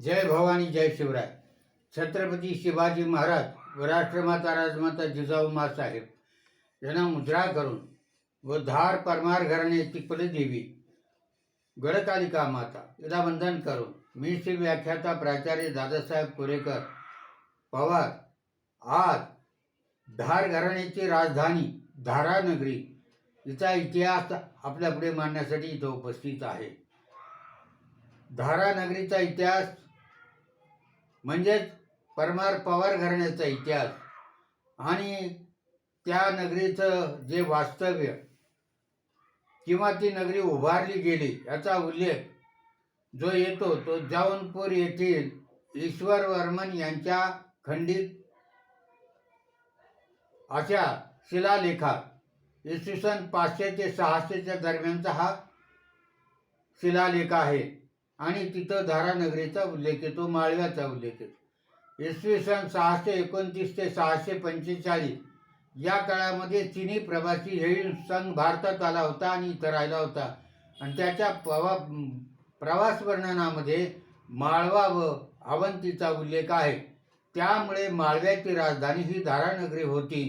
जय भवानी जय शिवराय. छत्रपती शिवाजी महाराज व राष्ट्रमाता राजमाता जिजाऊ साहेब यांना मुद्रा करून व धार परमार घराण्याची कुलदेवी गडकालिका माता याला वंदन करून मी श्री व्याख्याता प्राचार्य दादासाहेब कुरेकर पवार आज धार घराण्याची राजधानी धारानगरी हिचा इतिहास आपल्यापुढे मांडण्यासाठी इथं उपस्थित आहे. धारानगरीचा इतिहास म्हणजेच परमार पवार घराण्याचा इतिहास. आणि त्या नगरीचं जे वास्तव्य किंवा ती नगरी उभारली गेली याचा उल्लेख जो येतो तो जौनपूर येथील ईश्वर वर्मन यांच्या खंडित अशा शिलालेखात इसवी सन पाचशे ते सहाशेच्या दरम्यानचा हा शिलालेख आहे. आणि तिथं धारानगरीचा उल्लेख येतो माळव्याचा उल्लेख येतो. इसवी सन सहाशे एकोणतीस ते सहाशे पंचेचाळीस या काळामध्ये चिनी प्रवासी हे संघ भारतात आला होता आणि इथं राहिला होता. आणि त्याच्या प्रवा प्रवास वर्णनामध्ये माळवा व अवंतीचा उल्लेख आहे. त्यामुळे माळव्याची राजधानी ही धारानगरी होती.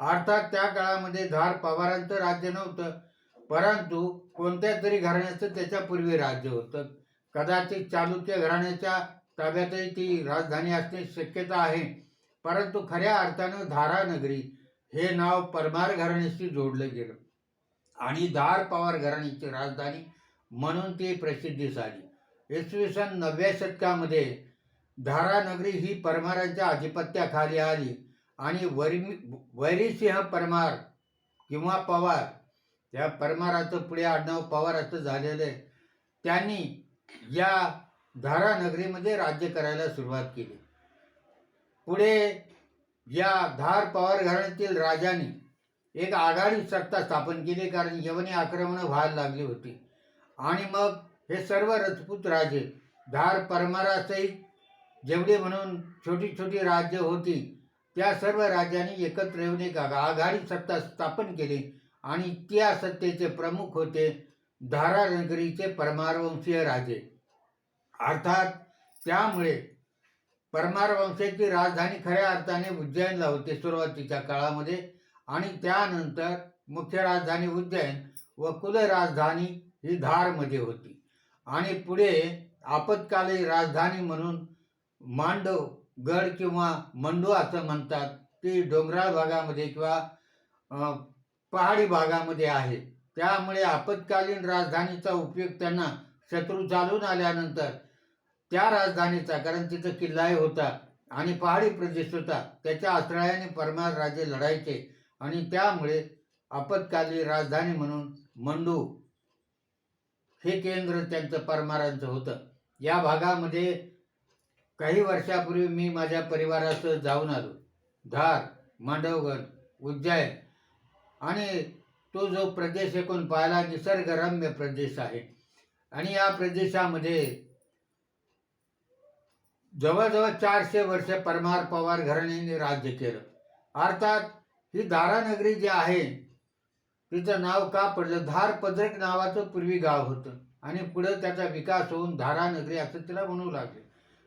अर्थात त्या काळामध्ये धार पवारांचं राज्य नव्हतं परंतु कोणत्या तरी घराण्याचं त्याच्यापूर्वी राज्य होतं. कदाचित चालुक्य घराण्याच्या ताब्यातही ती राजधानी असण्याची शक्यता आहे. परंतु खऱ्या अर्थानं धारानगरी हे नाव परमार घराण्याशी जोडलं गेलं आणि धार पवार घराण्याची राजधानी म्हणून ती प्रसिद्धीस आली इसवी सन नवव्या शतकामध्ये धारानगरी ही परमारांच्या आधिपत्याखाली आली आणि वरी वैरीसिंह परमार किंवा पवार या परमाराचं पुढे आडनाव पवार असं झालेलं आहे. त्यांनी या धारानगरीमध्ये राज्य करायला सुरुवात केली. पुढे या धार पवार घराण्यातील राजांनी एक आघाडी सत्ता स्थापन केली कारण यवनी आक्रमणं व्हायला लागली होती. आणि मग हे सर्व रजपूत राजे धार परमारासहित जेवढे म्हणून छोटी छोटी राज्य होती त्या सर्व राज्यांनी एकत्र येऊन एक आघाडी सत्ता स्थापन केली. आणि त्या सत्तेचे प्रमुख होते धारानगरीचे परमारवंशीय राजे. अर्थात त्यामुळे परमारवंशाची राजधानी खऱ्या अर्थाने उज्जैनला होते सुरुवातीच्या काळामध्ये आणि त्यानंतर मुख्य राजधानी उज्जैन व कुल राजधानी ही धारमध्ये होती. आणि पुढे आपत्कालीन राजधानी म्हणून मांडव गड किंवा मंडू असं म्हणतात ती डोंगराळ भागामध्ये किंवा पहाडी भागामध्ये आहे. त्यामुळे आपत्कालीन राजधानीचा उपयोग त्यांना शत्रू चालून आल्यानंतर त्या राजधानीचा कारण तिथं किल्लाही होता आणि पहाडी प्रदेश होता त्याच्या आश्रयाने परमार राजे लढायचे आणि त्यामुळे आपत्कालीन राजधानी म्हणून मंडू हे केंद्र त्यांचं परमारांचं होतं. या भागामध्ये काही वर्षापूर्वी मी माझ्या परिवारासह जाऊन आलो. धार मांडवगड उज्जैन आणि तो जो प्रदेश एकूण पाहायला निसर्गरम्य प्रदेश आहे. आणि या प्रदेशामध्ये जवळजवळ चारशे वर्ष परमार पवार घराण्याने राज्य केलं. अर्थात ही धारानगरी जी आहे तिचं नाव का पडलं? धार पदरक नावाचं पूर्वी गाव होतं. आणि पुढं त्याचा विकास होऊन धारानगरी असं तिला म्हणू लागले.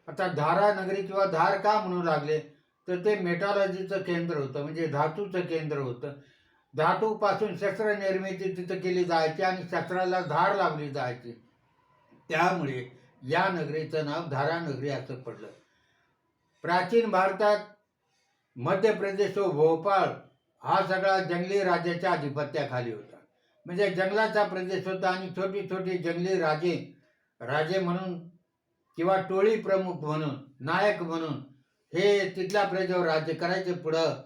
आता धारानगरी किंवा धार का म्हणू लागले? तर ते मेटॉलॉजीचं केंद्र होतं म्हणजे धातूचं केंद्र होतं. धातूपासून शस्त्र निर्मिती तिथं केली जायची आणि शस्त्राला धार लावली जायची. त्यामुळे या नगरीचं नाव धारानगरी असं पडलं. प्राचीन भारतात मध्य प्रदेश व भोपाळ हा सगळा जंगली राजाच्या आधिपत्याखाली होता. म्हणजे जंगलाचा प्रदेश होता आणि छोटी छोटी जंगली राजे राजे म्हणून किंवा टोळी प्रमुख म्हणून नायक म्हणून हे तिथल्या प्रजेवर राज्य करायचे पुढं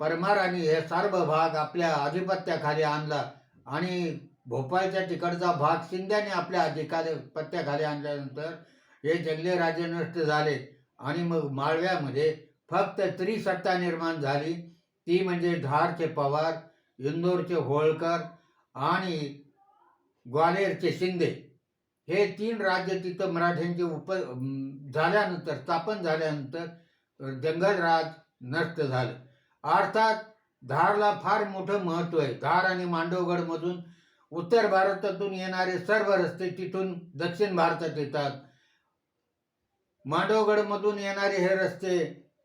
परमाराने हे सर्व भाग आपल्या अधिपत्याखाली आणला आणि भोपाळच्या तिकडचा भाग शिंद्याने आपल्या अधिकाधिपत्याखाली पत्त्याखाली आणल्यानंतर हे जंगले राजे नष्ट झाले आणि मग माळव्यामध्ये फक्त त्रिसत्ता निर्माण झाली. ती म्हणजे धारचे पवार इंदोरचे होळकर आणि ग्वालेरचे शिंदे. हे तीन राज्य तिथं मराठ्यांचे उप झाल्यानंतर स्थापन झाल्यानंतर जंगलराज नष्ट झालं. अर्थात धारला फार मोठं महत्त्व आहे. धार आणि मांडवगडमधून उत्तर भारतातून येणारे सर्व रस्ते तिथून दक्षिण भारतात येतात. मांडवगडमधून येणारे हे रस्ते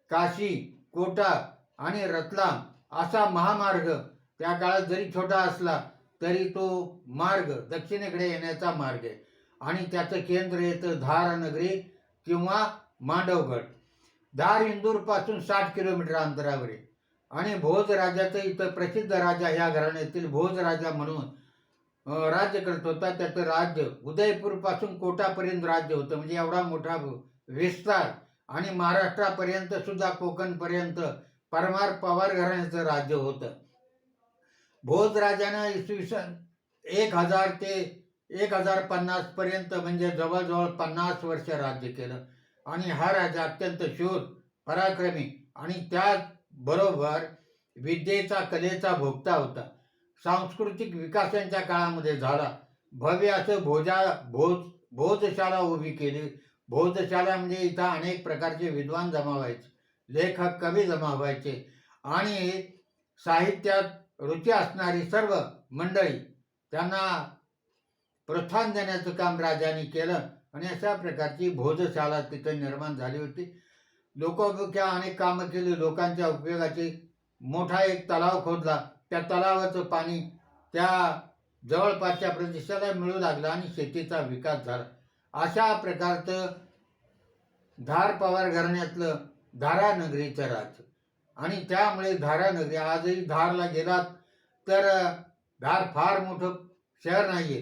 काशी कोटा आणि रतलाम असा महामार्ग त्या काळात जरी छोटा असला तरी तो मार्ग दक्षिणेकडे येण्याचा मार्ग आहे. आणि त्याचं केंद्र येतं धार नगरी किंवा मांडवगड. धार इंदूरपासून साठ किलोमीटर अंतरावर आहे. आणि भोज राजाचं इथं प्रसिद्ध राजा ह्या घराण्यातील भोज राजा म्हणून राज्य करत होता. त्याचं राज्य उदयपूरपासून कोटापर्यंत राज्य होतं. म्हणजे एवढा मोठा विस्तार आणि महाराष्ट्रापर्यंत सुद्धा कोकणपर्यंत परमार पवार घराण्याचं राज्य होतं. भोज राजानं इसवी सन एक हजार ते एक हजार पन्नास पर्यंत म्हणजे जवळजवळ पन्नास वर्ष राज्य केलं. आणि हा राजा अत्यंत शूर पराक्रमी आणि बरोबर विद्येचा कलेचा भोगता होता. सांस्कृतिक विकासांच्या काळामध्ये झाला. भव्य असं भोजा भोज भोजशाळा उभी केली. भोजशाळा म्हणजे इथं अनेक प्रकारचे विद्वान जमा व्हायचे लेखक कवी जमा व्हायचे आणि साहित्यात रुची असणारी सर्व मंडळी त्यांना प्रोत्साहन देण्याचं काम राजाने केलं. आणि अशा प्रकारची भोजशाळा तिथं निर्माण झाली होती. लोकोपयोग्या अनेक कामं केली लोकांच्या उपयोगाचे मोठा एक तलाव खोदला. त्या तलावाचं पाणी त्या जवळपासच्या प्रदेशाला मिळू लागलं आणि शेतीचा विकास झाला. अशा प्रकारचं धार पवार घराण्यातलं धारा नगरीचं राज्य आणि त्यामुळे धारानगरी आजही धारला गेलात तर धार फार मोठं शहर नाही आहे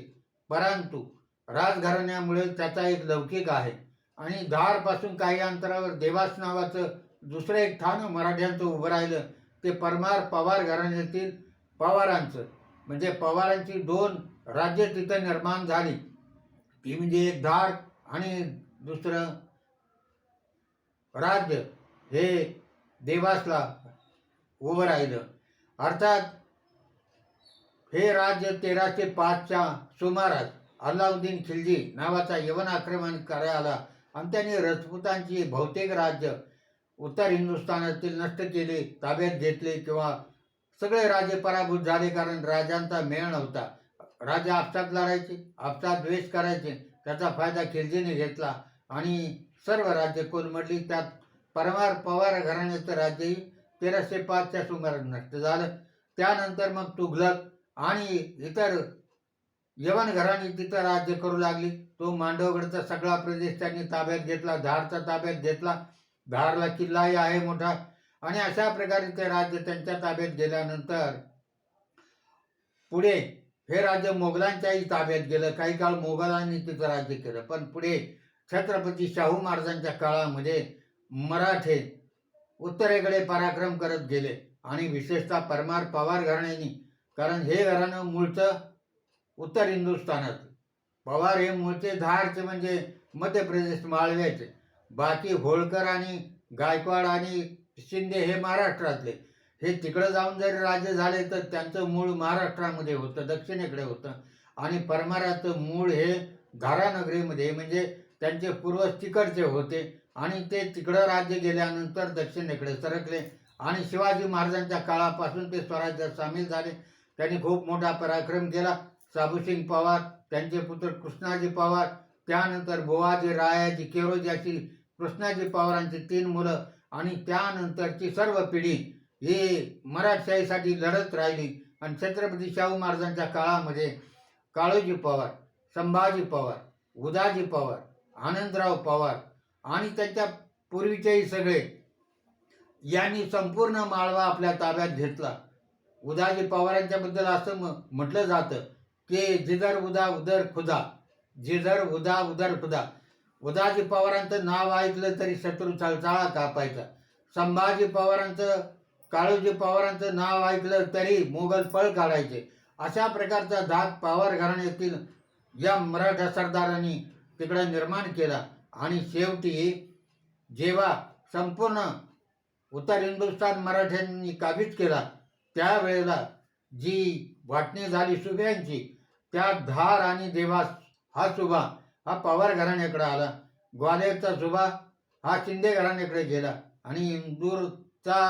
परंतु राजघराण्यामुळे त्याचा एक लौकिक आहे. आणि धारपासून काही अंतरावर देवास नावाचं दुसरं एक ठाण मराठ्यांचं उभं राहिलं ते परमार पवार घराण्यातील पवारांचं. म्हणजे पवारांची दोन राज्य तिथं निर्माण झाली. ती म्हणजे एक धार आणि दुसरं राज्य हे देवासला उभं राहिलं. अर्थात हे राज्य तेराशे पाचच्या सुमारास अल्लाउद्दीन खिलजी नावाचा यवन आक्रमण करायला आणि त्यांनी राजपुतांची बहुतेक राज्य उत्तर हिंदुस्थानातील नष्ट केले ताब्यात घेतले किंवा सगळे राजे पराभूत झाले कारण राजांचा मेळ नव्हता. राजा आपसात लढायचे आपसात द्वेष करायचे त्याचा फायदा खिलजीने घेतला आणि सर्व राज्य कोलमडली. त्यात परमार पवार घराण्याचं राज्यही तेराशे पाचच्या सुमारास नष्ट झालं. त्यानंतर मग तुघलक आणि इतर यवन घराणी तिथं राज्य करू लागली. तो मांडवगडचा सगळा प्रदेश त्यांनी ताब्यात घेतला धारचा ताब्यात घेतला. धारला किल्लाही आहे मोठा. आणि अशा प्रकारे ते राज्य त्यांच्या ताब्यात गेल्यानंतर पुढे हे राज्य मोगलांच्याही ताब्यात गेलं. काही काळ मोगलांनी तिथं राज्य केलं. पण पुढे छत्रपती शाहू महाराजांच्या काळामध्ये मराठे उत्तरेकडे पराक्रम करत गेले. आणि विशेषतः परमार पवार घराण्यानी. कारण हे घराणं मूळचं उत्तर हिंदुस्थानात. पवार हे मूळचे धारचे म्हणजे मध्य प्रदेश माळव्याचे बाकी होळकर आणि गायकवाड आणि शिंदे हे महाराष्ट्रातले. हे तिकडं जाऊन जरी राज्य झाले तर त्यांचं मूळ महाराष्ट्रामध्ये होतं दक्षिणेकडे होतं. आणि परमाराचं मूळ हे धारानगरीमध्ये म्हणजे त्यांचे पूर्वज तिकडचे होते. आणि ते तिकडं राज्य गेल्यानंतर दक्षिणेकडे सरकले. आणि शिवाजी महाराजांच्या काळापासून ते स्वराज्यात सामील झाले. त्यांनी खूप मोठा पराक्रम केला. साबुसिंग पवार त्यांचे पुत्र कृष्णाजी पवार त्यानंतर बुवाजी रायाजी केरोजी अशी कृष्णाजी पवारांची तीन मुलं आणि त्यानंतरची सर्व पिढी ही मराठशाहीसाठी लढत राहिली. आणि छत्रपती शाहू महाराजांच्या काळामध्ये काळोजी पवार संभाजी पवार उदाजी पवार आनंदराव पवार आणि त्यांच्या पूर्वीचेही सगळे यांनी संपूर्ण माळवा आपल्या ताब्यात घेतला. उदाजी पवारांच्याबद्दल असं म्हटलं जातं की जिधर उदा उदर खुदा जिधर उदा उदर खुदा. उदाजी पवारांचं नाव ऐकलं तरी शत्रू चालचाळा कापायचा. संभाजी पवारांचं काळोजी पवारांचं नाव ऐकलं तरी मोगल पळ काढायचे. अशा प्रकारचा धाक पवार घराण्यातील या मराठा सरदारांनी तिकडे निर्माण केला. आणि शेवटी जेव्हा संपूर्ण उत्तर हिंदुस्थान मराठ्यांनी काबीज केला त्यावेळेला जी वाटणी झाली सुभ्यांची त्या धार आणि देवास हा सुभा हा पवार घराण्याकडे आला. ग्वालेरचा सुभा हा शिंदे घराण्याकडे गेला आणि इंदूरचा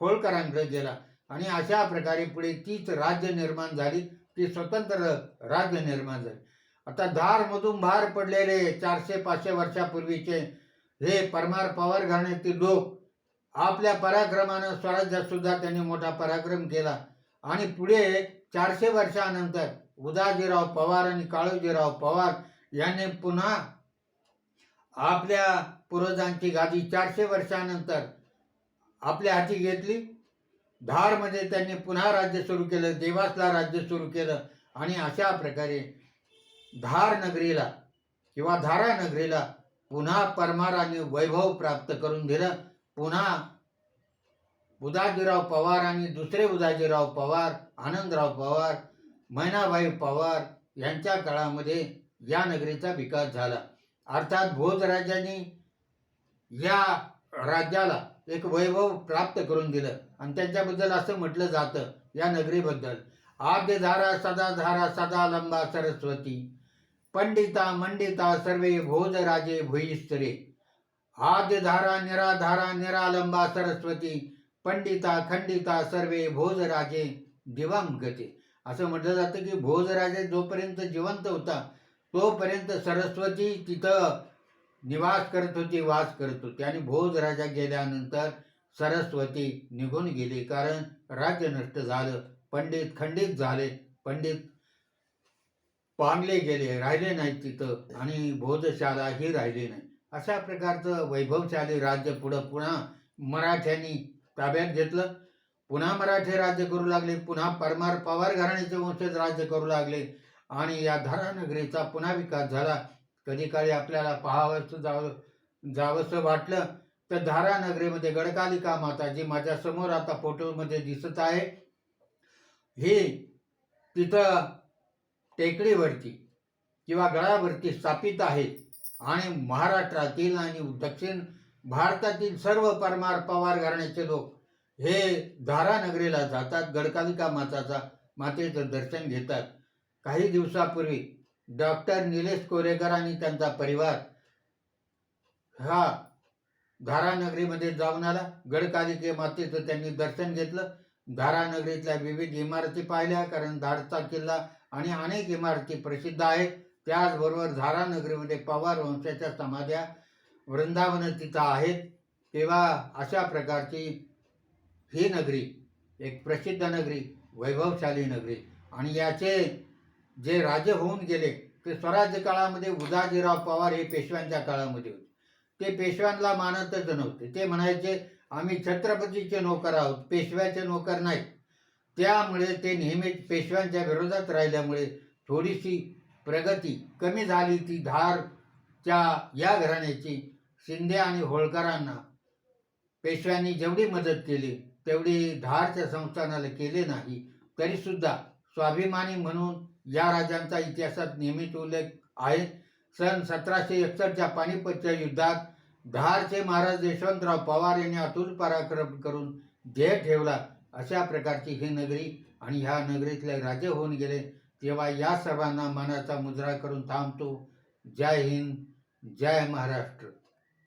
होळकरांकडे गेला. आणि अशा प्रकारे पुढे तीच राज्य निर्माण झाली ती स्वतंत्र राज्य निर्माण झाली. आता धारमधून बाहेर पडलेले चारशे पाचशे वर्षापूर्वीचे हे परमार पवार घराण्यातील लोक आपल्या पराक्रमानं स्वराज्यात सुद्धा त्यांनी मोठा पराक्रम केला. आणि पुढे चारशे वर्षानंतर उदाजीराव पवार आणि काळोजीराव पवार यांनी पुन्हा आपल्या पूर्वजांची गादी चारशे वर्षानंतर आपल्या हाती घेतली. धारमध्ये त्यांनी पुन्हा राज्य सुरू केलं देवासला राज्य सुरू केलं आणि अशा प्रकारे धार नगरीला किंवा धारा नगरीला पुन्हा परमाराने वैभव प्राप्त करून दिलं. पुन्हा उदाजीराव पवार आणि दुसरे उदाजीराव पवार आनंदराव पवार मैनाबाई पवार यांच्या काळामध्ये या नगरीचा विकास झाला. अर्थात भोज राजांनी या राज्याला एक वैभव प्राप्त करून दिलं. आणि त्यांच्याबद्दल असं म्हटलं जातं या नगरीबद्दल. आद्य धारा सदा धारा सदा लंबा सरस्वती. पंडिता मंडिता सर्वे भोज राजे भुईस्तरे आद्य धारा निराधारा निरालंबा सरस्वती. पंडिता खंडिता सर्वे भोज राजे दिवांगते. असं म्हटलं जातं की भोजराजा जोपर्यंत जिवंत होता तोपर्यंत सरस्वती तिथं निवास करत होती वास करत होती. आणि भोज राजा गेल्यानंतर सरस्वती निघून गेली. कारण राज्य नष्ट झालं पंडित खंडित झाले पंडित पांगले गेले राहिले नाहीत तिथं आणि भोजशाला ही राहिली नाही. अशा प्रकारचं वैभवशाली राज्य पुढं पुन्हा मराठ्यांनी ताब्यात घेतलं. पुन्हा मराठी राज्य करू लागले पुन्हा परमार पवार घराण्याचे वंशज राज्य करू लागले आणि या धारानगरीचा पुन्हा विकास झाला. कधी काळी आपल्याला पाहावंसं जावं जावंसं वाटलं तर धारानगरीमध्ये गडकालिका माता जी माझ्यासमोर आता फोटोमध्ये दिसत आहे. ही तिथं टेकडीवरती किंवा गडावरती स्थापित आहे आणि महाराष्ट्रातील आणि दक्षिण भारतातील सर्व परमार पवार घराण्याचे लोक हे धारानगरीला जातात गडकालिका माताचा मातेचं दर्शन घेतात. काही दिवसापूर्वी डॉक्टर निलेश कोरेकर आणि त्यांचा परिवार हा धारानगरीमध्ये जाऊन आला. गडकालिके मातेचं त्यांनी दर्शन घेतलं. धारानगरीतल्या विविध इमारती पाहिल्या कारण धाडचा किल्ला आणि अनेक इमारती प्रसिद्ध आहेत. त्याचबरोबर धारानगरीमध्ये पवार वंशाच्या समाध्या वृंदावन तिथं आहेत. तेव्हा अशा प्रकारची ही नगरी एक प्रसिद्ध नगरी वैभवशाली नगरी. आणि याचे जे राजे होऊन गेले ते स्वराज्य काळामध्ये उदाजीराव पवार हे पेशव्यांच्या काळामध्ये होते. ते पेशव्यांना मानतच नव्हते. ते म्हणायचे आम्ही छत्रपतीचे नोकर आहोत पेशव्याचे नोकर नाही. त्यामुळे ते नेहमीच पेशव्यांच्या विरोधात राहिल्यामुळे थोडीशी प्रगती कमी झाली. ती धारच्या या घराण्याची शिंदे आणि होळकरांना पेशव्यांनी जेवढी मदत केली तेवढी धारच्या संस्थानाला केले नाही तरीसुद्धा स्वाभिमानी म्हणून या राजांचा इतिहासात नेहमीच उल्लेख आहे. सन सतराशे एकसष्टच्या पानिपतच्या युद्धात धारचे महाराज यशवंतराव पवार यांनी अतुल पराक्रम करून ध्येय ठेवला. अशा प्रकारची ही नगरी आणि ह्या नगरीतले राजे होऊन गेले. तेव्हा या सर्वांना मानाचा मुद्रा करून थांबतो. जय हिंद जय महाराष्ट्र.